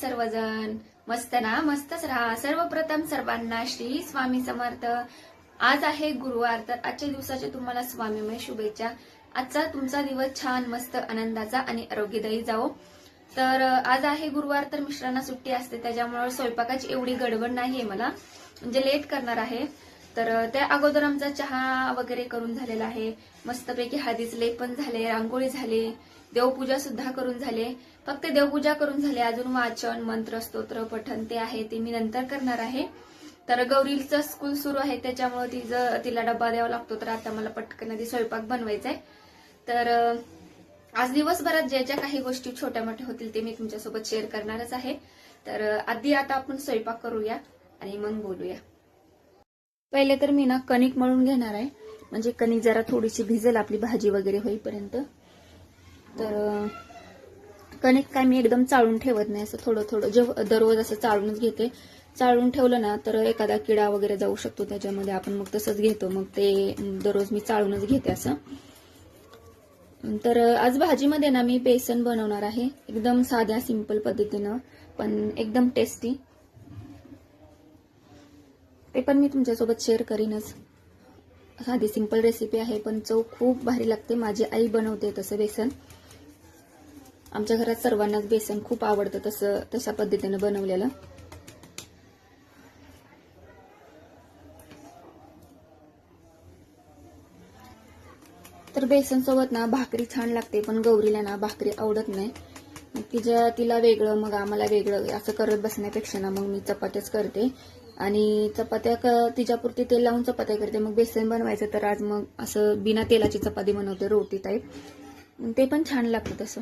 सर्वजण? मस्त ना? मस्तच राहा. सर्वप्रथम सर्वांना श्री स्वामी समर्थ. आज आहे गुरुवार तर आजच्या दिवसाच्या तुम्हाला स्वामीमय शुभेच्छा. आजचा तुमचा दिवस छान मस्त आनंदाचा आणि आरोग्यदायी जाओ तर आज आहे गुरुवार तर मिश्रांना सुट्टी असते त्याच्यामुळे स्वयंपाकाची एवढी गडबड नाहीये मला. म्हणजे लेट करणार आहे. तर त्या अगोदर आमचा चहा वगैरे करून झालेला आहे. मस्तपैकी हादीच लेप पण झाले रांगोळी झाली देवपूजा सुद्धा करून झाले. फक्त देवपूजा करून झाले अजून वाचन मंत्र स्तोत्र पठण ते आहे ते मी नंतर करणार आहे. तर गौरीचं स्कूल सुरू आहे त्याच्यामुळे तिचं तिला डब्बा द्यावा लागतो तर आता मला पटकन आधी स्वयंपाक बनवायचा आहे तर आज दिवसभरात ज्या ज्या काही गोष्टी छोट्या मोठ्या होतील ते मी तुमच्यासोबत शेअर करणारच आहे. तर आधी आता आपण स्वयंपाक करूया आणि मग बोलूया. पहिले तर मी ना कणिक मळून घेणार आहे. म्हणजे कणिक जरा थोडीशी भिजेल आपली भाजी वगैरे होईपर्यंत. तर कणिक काय मी एकदम चाळून ठेवत नाही. असं थोडं थोडं जे दररोज असं चाळूनच घेते. चाळून ठेवलं ना तर एखादा किडा वगैरे जाऊ शकतो. त्याच्यामध्ये आपण मग तसंच घेतो. मग ते दररोज मी चाळूनच घेते असं. तर आज भाजीमध्ये ना मी बेसन बनवणार आहे. एकदम साध्या सिंपल पद्धतीनं पण एकदम टेस्टी ते पण मी तुमच्यासोबत शेअर करीनच. साधी सिंपल रेसिपी आहे पण चव खूप भारी लागते. माझी आई बनवते तसं बेसन. आमच्या घरात सर्वांनाच बेसन खूप आवडतं तसं तशा पद्धतीनं बनवलेलं. तर बेसन सोबत ना भाकरी छान लागते पण गौरीला ना भाकरी आवडत नाही. मग तिच्या तिला वेगळं मग आम्हाला वेगळं असं करत बसण्यापेक्षा ना मग मी चपात्याच करते. आणि चपात्या क- तिच्यापुरती तेल लावून चपात्या करते. मग बेसन बनवायचं तर आज मग असं बिना तेलाची चपाती बनवते रोटी टाईप ते पण छान लागतं तसं.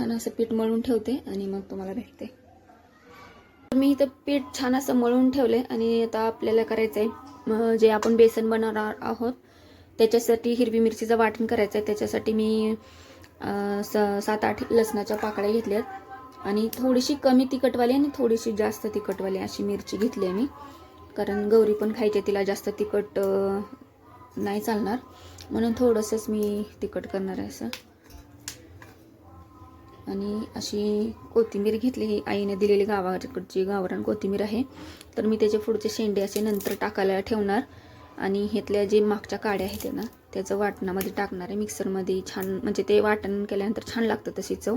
छान असं पीठ मळून ठेवते आणि मग तुम्हाला भेटते. तर मी इथं पीठ छान असं मळून ठेवले आणि आता आपल्याला करायचं आहे जे आपण बेसन बनवणार आहोत त्याच्यासाठी हिरवी मिरचीचं वाटण करायचं आहे त्याच्यासाठी मी स- सात आठ लसणाच्या पाकळ्या घेतल्यात. आणि थोडीशी कमी तिखटवाली आणि थोडीशी जास्त तिखटवाली अशी मिरची घेतली आहे मी. कारण गौरी पण खायची तिला जास्त तिखट नाही चालणार. म्हणून थोडंसंच मी तिखट करणार आहे असं. आणि अशी कोथिंबीर घेतली आईने दिलेली गावाकडची गावरान कोथिंबीर आहे. तर मी त्याचे पुढचे शेंडे असे नंतर टाकायला ठेवणार आणि ह्यातल्या जे मागच्या काड्या आहेत ना त्याचं वाटणामध्ये टाकणार आहे. मिक्सरमध्ये छान म्हणजे ते वाटण केल्यानंतर छान लागतं तशी चव.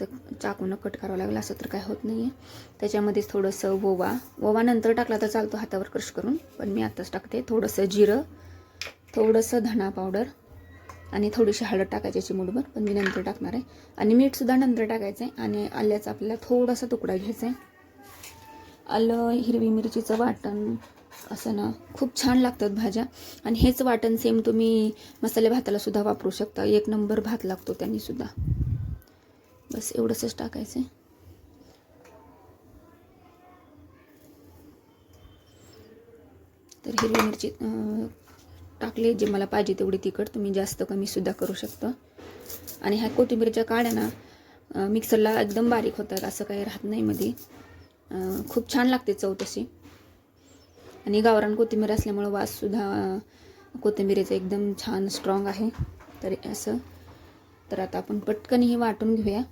तर चाकूनं कट करावं लागलं असं तर काय होत नाही आहे त्याच्यामध्येच थोडंसं ओवा. ओवा नंतर टाकला तर चालतो हातावर क्रश करून पण मी आत्ताच टाकते थोडंसं जिरं थोडंसं धणा पावडर आणि थोडीशी हळद टाकायची चिमूटभर पण मी नंतर टाकणार आहे. आणि मीठसुद्धा नंतर टाकायचं आहे आणि आल्याचा आपल्याला थोडासा तुकडा घ्यायचा आहे आलं हिरवी मिरचीचं वाटण असं ना. खूप छान लागतात भाज्या. आणि हेच वाटण सेम तुम्ही मसाले भाताला सुद्धा वापरू शकता. एक नंबर भात लागतो त्यांनी सुद्धा. बस एवढंच टाकायचं आहे तर हिरवी मिरची टाकले जे मला पाहिजे तेवढी तिखट तुम्ही जास्त कमीसुद्धा करू शकता. आणि ह्या कोथिंबीरच्या काड्या ना मिक्सरला एकदम बारीक होतात असं काही राहत नाही मध्ये खूप छान लागते चव तशी. आणि गावरान कोथिंबीर असल्यामुळं वाससुद्धा अं, कोथिंबीरीचा एकदम छान स्ट्रॉंग आहे. तरी असं. तर आता आपण पटकन हे वाटून घेऊया.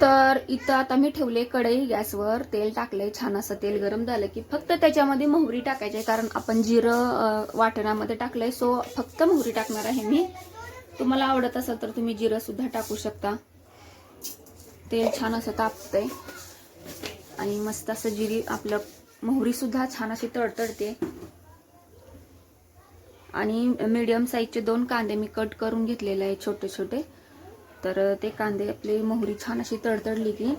तर इथं आता मी ठेवले कढई गॅसवर तेल टाकले छान असं तेल गरम झालं की फक्त त्याच्यामध्ये मोहरी टाकायची आहे. कारण आपण जिरं वाटण्यामध्ये वाटणामध्ये टाकलंय सो फक्त मोहरी टाकणार आहे मी. तुम्हाला आवडत असेल तर तुम्ही जिरं सुद्धा टाकू शकता. तेल छान असं तापतंय. आणि मस्त असं जिरी आपलं मोहरी सुद्धा छान अशी तडतडते. आणि मीडियम साईजचे दोन कांदे मी कट करून घेतलेले आहे छोटे छोटे तर ते कांदे आपली मोहरी छान अशी तडतडली की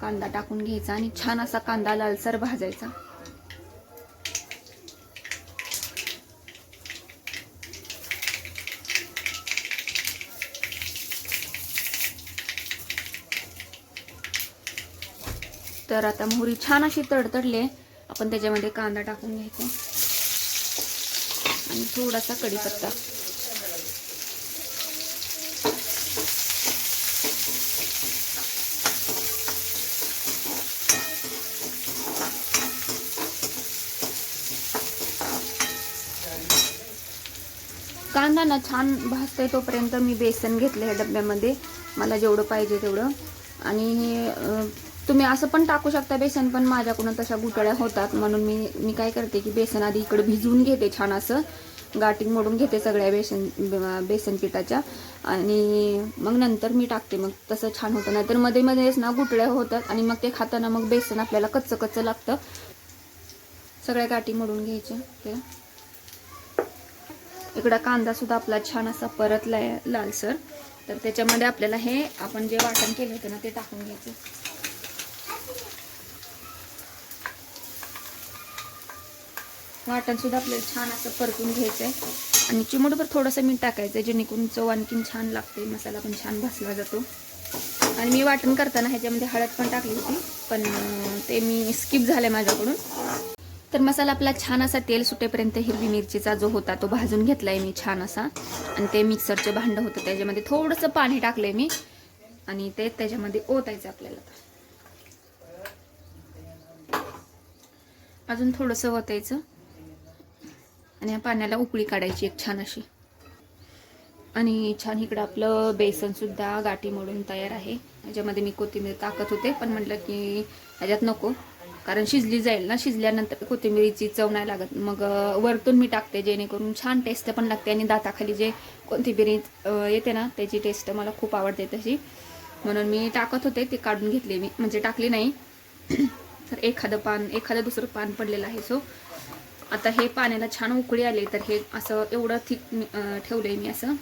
कांदा टाकून घ्यायचा आणि छान असा कांदा लालसर भाजायचा. तर आता मोहरी छान अशी तडतडली आहे आपण त्याच्यामध्ये कांदा टाकून घ्यायचा. आणि थोडासा कढीपत्ता. कांदा ना छान भाजतोय तोपर्यंत मी बेसन घेतलं ह्या डब्यामध्ये. मला जेवढं पाहिजे तेवढं. आणि हे तुम्ही असं पण टाकू शकता बेसन पण माझ्याकडून तशा गुटळ्या होतात. म्हणून मी मी काय करते की बेसन आधी इकडं भिजवून घेते छान असं. गाठी मोडून घेते सगळ्या बेसन बेसन पिठाच्या. आणि मग नंतर मी टाकते. मग तसं छान होतं. नाहीतरमध्ये मध्येच ना गुटळ्या होतात आणि मग ते खाताना मग बेसन आपल्याला कच्चं कच्चं लागतं. सगळ्या गाठी मोडून घ्यायच्या त्या. इकडं कांदा सुद्धा आपला छान असा परतलाय लालसर तर त्याच्यामध्ये आपल्याला हे आपण जे वाटण केलं होतं ना ते टाकून घ्यायचं. वाटण सुद्धा आपल्याला छान असं परतून घ्यायचं आहे आणि चिमटभर थोडंसं मीठ टाकायचं आहे जेणेकरून चव आणखीन छान लागते मसाला पण छान भासला जातो. आणि मी वाटण करताना ह्याच्यामध्ये हळद पण टाकली होती पण ते मी स्किप झालं माझ्याकडून. तर मसाला आपला छान असा तेल सुटेपर्यंत हिरवी मिरचीचा जो होता तो भाजून घेतलाय मी छान असा. आणि ते मिक्सरचं भांडं होतं त्याच्यामध्ये थोडंसं पाणी टाकलंय मी. आणि ते त्याच्यामध्ये ओतायचं आपल्याला. अजून थोडंसं ओतायचं. आणि या पाण्याला उकळी काढायची एक छान अशी. आणि छान इकडं आपलं बेसनसुद्धा गाठी मोडून तयार आहे. याच्यामध्ये मी कोथिंबीर टाकत होते पण म्हटलं की ह्याच्यात नको. कारण शिजली जाईल ना शिजल्यानंतर कोथिंबीरीची चव नाही लागत. मग वरतून मी टाकते जेणेकरून छान टेस्ट पण लागते आणि दाताखाली जे कोथिंबीरी येते ना त्याची टेस्ट मला खूप आवडते तशी. म्हणून मी टाकत होते ते काढून घेतले मी. म्हणजे टाकली नाही. तर एखादं पान एखादं दुसरं पान पडलेलं आहे सो. आता हे पाण्याला छान उकळी आली तर हे असं एवढं थिक ठेवलंय मी असं.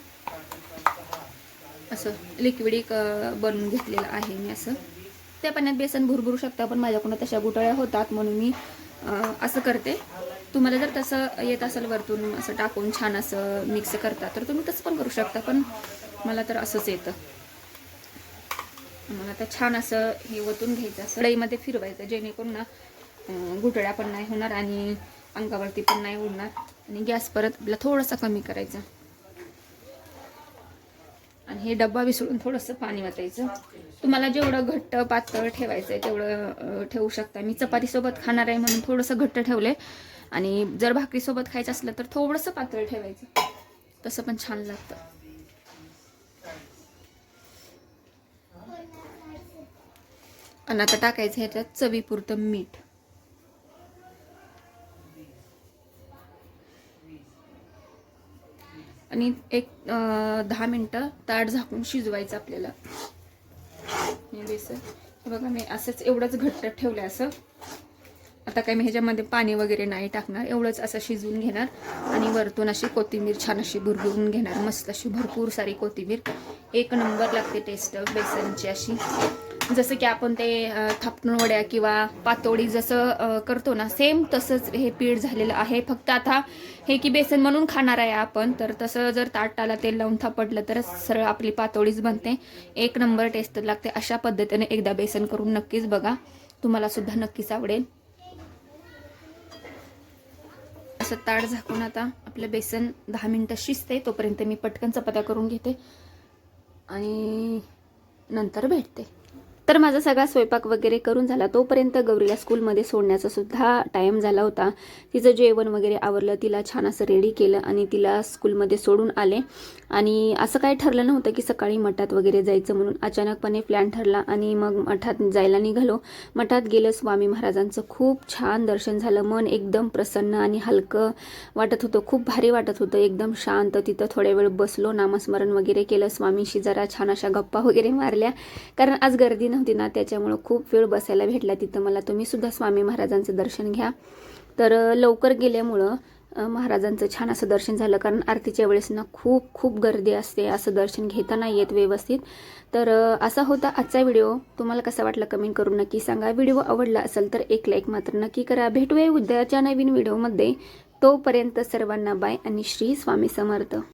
असं लिक्विड बनवून घेतलेलं आहे मी असं. त्या पाण्यात बेसन भुरभुरू शकता पण माझ्याकडून तशा गुटळ्या होतात म्हणून मी असं करते. तुम्हाला जर तसं येत असेल वरतून असं टाकून छान असं मिक्स करता तर तुम्ही तसं पण करू शकता पण मला तर असंच येतं. मला आता छान असं हे ओतून घ्यायचं असं. फिरवायचं जेणेकरून ना गुटळ्या पण नाही होणार आणि अंगावरती पण नाही उडणार आणि गॅस परत आपला थोडासा कमी करायचा. आणि हे डब्बा विसळून थोडंसं पाणी वाचायचं तुम्हाला जेवढं घट्ट पातळ ठेवायचं आहे तेवढं ठेवू शकता. मी चपातीसोबत खाणार आहे म्हणून थोडंसं घट्ट ठेवले आणि जर भाकरीसोबत खायचं असलं तर थोडंसं पातळ ठेवायचं. तसं पण छान लागतं. आणि आता टाकायचं ह्याच्यात चवीपुरतं मीठ. आणि एक दहा मिनटं ताट झाकून शिजवायचं आपल्याला. बेसन. हे बघा मी असंच एवढंच घट्ट ठेवलं असं. आता काय मी ह्याच्यामध्ये पाणी वगैरे नाही टाकणार. एवढंच असं शिजवून घेणार. आणि वरतून अशी कोथिंबीर छान अशी भुरभुरून घेणार. मस्त अशी भरपूर सारी कोथिंबीर. एक नंबर लागते टेस्ट बेसनची अशी. जसं की आपण ते अ, थापटून वड्या किंवा पातोडी जसं करतो ना सेम तसंच हे पीठ झालेलं आहे. फक्त आता हे की बेसन म्हणून खाणार आहे आपण तर तसं जर ताटाला तेल लावून थापडलं तर सरळ आपली पातोळीच बनते. एक नंबर टेस्ट लागते. अशा पद्धतीने एकदा बेसन करून नक्कीच बघा. तुम्हाला सुद्धा नक्कीच आवडेल. असं ताट झाकून आता आपलं बेसन दहा मिनटं शिजते तोपर्यंत मी पटकन चपात्या करून घेते. आणि नंतर भेटते. तर माझा सगळा स्वयंपाक वगैरे करून झाला. तोपर्यंत गौरीला स्कूलमध्ये सोडण्याचा सुद्धा टाईम झाला होता. तिचं जेवण वगैरे आवरलं. तिला छान असं रेडी केलं आणि तिला स्कूलमध्ये सोडून आले. आणि असं काही ठरलं नव्हतं की सकाळी मठात वगैरे जायचं म्हणून. अचानकपणे प्लॅन ठरला आणि मग मठात जायला निघालो. मठात गेलं स्वामी महाराजांचं खूप छान दर्शन झालं. मन एकदम प्रसन्न आणि हलकं वाटत होतं. खूप भारी वाटत होतं. एकदम शांत. तिथं थोड्या वेळ बसलो. नामस्मरण वगैरे केलं. स्वामीशी जरा छान अशा गप्पा वगैरे मारल्या. कारण आज गर्दी नव्हती ना त्याच्यामुळं खूप वेळ बसायला भेटला तिथं. मला तुम्हीसुद्धा स्वामी महाराजांचं दर्शन घ्या. तर लवकर गेल्यामुळं महाराजांचं छान असं दर्शन झालं. कारण आरतीच्या वेळेस ना खूप खूप गर्दी असते. असं दर्शन घेता नाही येत व्यवस्थित. तर असा होता आजचा व्हिडिओ. तुम्हाला कसा वाटला कमेंट करून नक्की सांगा. व्हिडिओ आवडला असेल तर एक लाईक मात्र नक्की करा. भेटूया उद्याच्या नवीन व्हिडिओमध्ये. तोपर्यंत सर्वांना बाय आणि श्री स्वामी समर्थ.